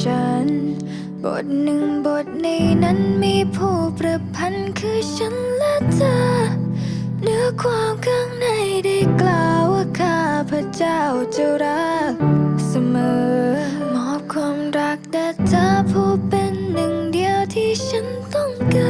ฉัน บทหนึ่งบทในนั้นมีผู้ประพันธ์คือฉันและเธอเนื้อความข้างในได้กล่าวว่าข้าพระเจ้าจะรักเสมอ มอบความรักแด่เธอผู้เป็นหนึ่งเดียวที่ฉันต้องการ